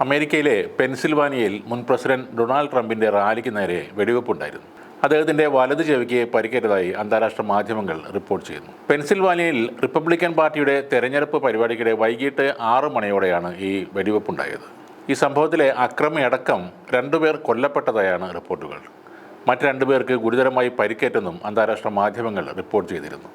അമേരിക്കയിലെ പെൻസിൽവാനിയയിൽ മുൻ president Donald ട്രംപിന്റെ റാലിക്ക് നേരെ വെടിവെപ്പുണ്ടായിരുന്നു. അദ്ദേഹത്തിന്റെ വലത് ചെവിക്ക് പരിക്കേറ്റതായി അന്താരാഷ്ട്ര മാധ്യമങ്ങൾ റിപ്പോർട്ട് ചെയ്യുന്നു. പെൻസിൽവാനിയയിൽ റിപ്പബ്ലിക്കൻ പാർട്ടിയുടെ തെരഞ്ഞെടുപ്പ് പരിപാടിക്കിടെ വൈകിട്ട് ആറ് മണിയോടെയാണ് ഈ വെടിവെപ്പുണ്ടായത്. ഈ സംഭവത്തിലെ അക്രമിയടക്കം രണ്ടുപേർ കൊല്ലപ്പെട്ടതായാണ് റിപ്പോർട്ടുകൾ. മറ്റ് രണ്ടുപേർക്ക് ഗുരുതരമായി പരിക്കേറ്റെന്നും അന്താരാഷ്ട്ര മാധ്യമങ്ങൾ റിപ്പോർട്ട് ചെയ്തിരുന്നു.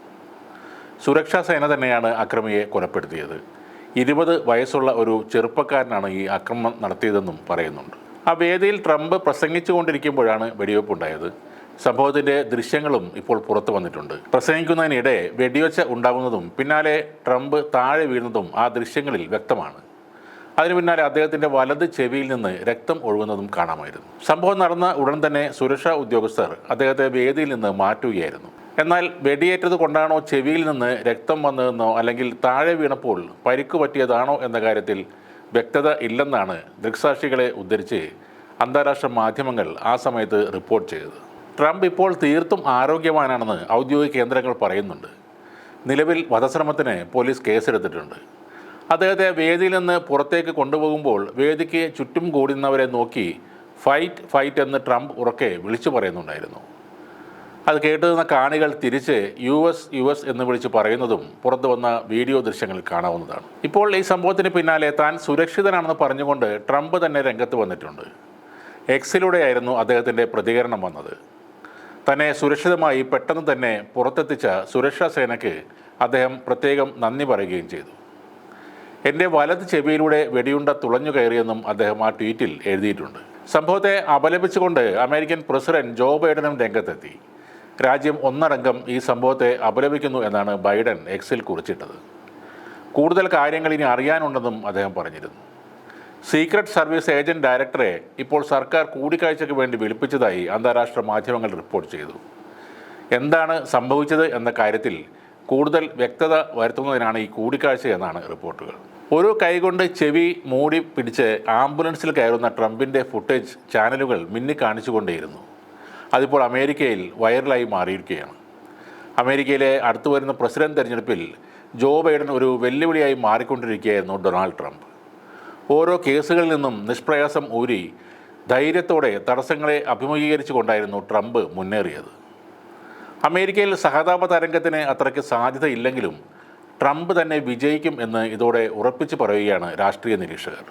സുരക്ഷാ സേന തന്നെയാണ് അക്രമിയെ കൊലപ്പെടുത്തിയത്. ഇരുപത് വയസ്സുള്ള ഒരു ചെറുപ്പക്കാരനാണ് ഈ ആക്രമണം നടത്തിയതെന്നും പറയുന്നുണ്ട്. ആ വേദിയിൽ ട്രംപ് പ്രസംഗിച്ചുകൊണ്ടിരിക്കുമ്പോഴാണ് വെടിവെപ്പുണ്ടായത്. സംഭവത്തിന്റെ ദൃശ്യങ്ങളും ഇപ്പോൾ പുറത്തു വന്നിട്ടുണ്ട്. പ്രസംഗിക്കുന്നതിനിടെ വെടിവെച്ച ഉണ്ടാകുന്നതും പിന്നാലെ ട്രംപ് താഴെ വീഴുന്നതും ആ ദൃശ്യങ്ങളിൽ വ്യക്തമാണ്. അതിനു പിന്നാലെ അദ്ദേഹത്തിന്റെ വലത് ചെവിയിൽ നിന്ന് രക്തം ഒഴുകുന്നതും കാണാമായിരുന്നു. സംഭവം നടന്ന ഉടൻ തന്നെ സുരക്ഷാ ഉദ്യോഗസ്ഥർ അദ്ദേഹത്തെ വേദിയിൽ നിന്ന് മാറ്റുകയായിരുന്നു. എന്നാൽ വെടിയേറ്റത് കൊണ്ടാണോ ചെവിയിൽ നിന്ന് രക്തം വന്നതെന്നോ അല്ലെങ്കിൽ താഴെ വീണപ്പോൾ പരിക്ക് പറ്റിയതാണോ എന്ന കാര്യത്തിൽ വ്യക്തത ഇല്ലെന്നാണ് ദൃക്സാക്ഷികളെ ഉദ്ധരിച്ച് അന്താരാഷ്ട്ര മാധ്യമങ്ങൾ ആ സമയത്ത് റിപ്പോർട്ട് ചെയ്തത്. ട്രംപ് ഇപ്പോൾ തീർത്തും ആരോഗ്യവാനാണെന്ന് ഔദ്യോഗിക കേന്ദ്രങ്ങൾ പറയുന്നുണ്ട്. നിലവിൽ വധശ്രമത്തിന് പോലീസ് കേസെടുത്തിട്ടുണ്ട്. അദ്ദേഹത്തെ വേദിയിൽ നിന്ന് പുറത്തേക്ക് കൊണ്ടുപോകുമ്പോൾ വേദിക്ക് ചുറ്റും കൂടുന്നവരെ നോക്കി ഫൈറ്റ് ഫൈറ്റ് എന്ന് ട്രംപ് ഉറക്കെ വിളിച്ചു പറയുന്നുണ്ടായിരുന്നു. അത് കേട്ടുനിന്ന കാണികൾ തിരിച്ച് യു എസ് യു എസ് എന്ന് വിളിച്ച് പറയുന്നതും പുറത്തു വന്ന വീഡിയോ ദൃശ്യങ്ങളിൽ കാണാവുന്നതാണ്. ഇപ്പോൾ ഈ സംഭവത്തിന് പിന്നാലെ താൻ സുരക്ഷിതനാണെന്ന് പറഞ്ഞുകൊണ്ട് ട്രംപ് തന്നെ രംഗത്ത് വന്നിട്ടുണ്ട്. എക്സിലൂടെയായിരുന്നു അദ്ദേഹത്തിന്റെ പ്രതികരണം വന്നത്. തന്നെ സുരക്ഷിതമായി പെട്ടെന്ന് തന്നെ പുറത്തെത്തിച്ച സുരക്ഷാ സേനയ്ക്ക് അദ്ദേഹം പ്രത്യേകം നന്ദി പറയുകയും ചെയ്തു. എന്റെ വലത് ചെവിയിലൂടെ വെടിയുണ്ട തുളഞ്ഞു കയറിയെന്നും അദ്ദേഹം ആ ട്വീറ്റിൽ എഴുതിയിട്ടുണ്ട്. സംഭവത്തെ അപലപിച്ചുകൊണ്ട് അമേരിക്കൻ പ്രസിഡന്റ് ജോ ബൈഡനും രംഗത്തെത്തി. രാജ്യം ഒന്നടങ്കം ഈ സംഭവത്തെ അപലപിക്കുന്നു എന്നാണ് ബൈഡൻ എക്സിൽ കുറിച്ചിട്ടത്. കൂടുതൽ കാര്യങ്ങൾ ഇനി അറിയാനുണ്ടെന്നും അദ്ദേഹം പറഞ്ഞിരുന്നു. സീക്രട്ട് സർവീസ് ഏജന്റ് ഡയറക്ടറെ ഇപ്പോൾ സർക്കാർ കൂടിക്കാഴ്ചയ്ക്ക് വേണ്ടി വിളിപ്പിച്ചതായി അന്താരാഷ്ട്ര മാധ്യമങ്ങൾ റിപ്പോർട്ട് ചെയ്തു. എന്താണ് സംഭവിച്ചത് എന്ന കാര്യത്തിൽ കൂടുതൽ വ്യക്തത വരുത്തുന്നതിനാണ് ഈ കൂടിക്കാഴ്ച എന്നാണ് റിപ്പോർട്ടുകൾ. ഒരു കൈകൊണ്ട് ചെവി മൂടി പിടിച്ച് ആംബുലൻസിൽ കയറുന്ന ട്രംപിന്റെ ഫുട്ടേജ് ചാനലുകൾ മിന്നി കാണിച്ചുകൊണ്ടേയിരുന്നു അതിപ്പോൾ അമേരിക്കയിൽ വൈറലായി മാറിയിരിക്കുകയാണ്. അമേരിക്കയിലെ അടുത്തു വരുന്ന പ്രസിഡന്റ് തെരഞ്ഞെടുപ്പിൽ ജോ ബൈഡൻ ഒരു വെല്ലുവിളിയായി മാറിക്കൊണ്ടിരിക്കുകയായിരുന്നു ഡൊണാൾഡ് ട്രംപ്. ഓരോ കേസുകളിൽ നിന്നും നിഷ്പ്രയാസം ഊരി ധൈര്യത്തോടെ തടസ്സങ്ങളെ അഭിമുഖീകരിച്ചു കൊണ്ടായിരുന്നു ട്രംപ് മുന്നേറിയത്. അമേരിക്കയിൽ സഹതാപ തരംഗത്തിന് അത്രയ്ക്ക് സാധ്യതയില്ലെങ്കിലും ട്രംപ് തന്നെ വിജയിക്കും എന്ന് ഇതോടെ ഉറപ്പിച്ചു പറയുകയാണ് രാഷ്ട്രീയ നിരീക്ഷകർ.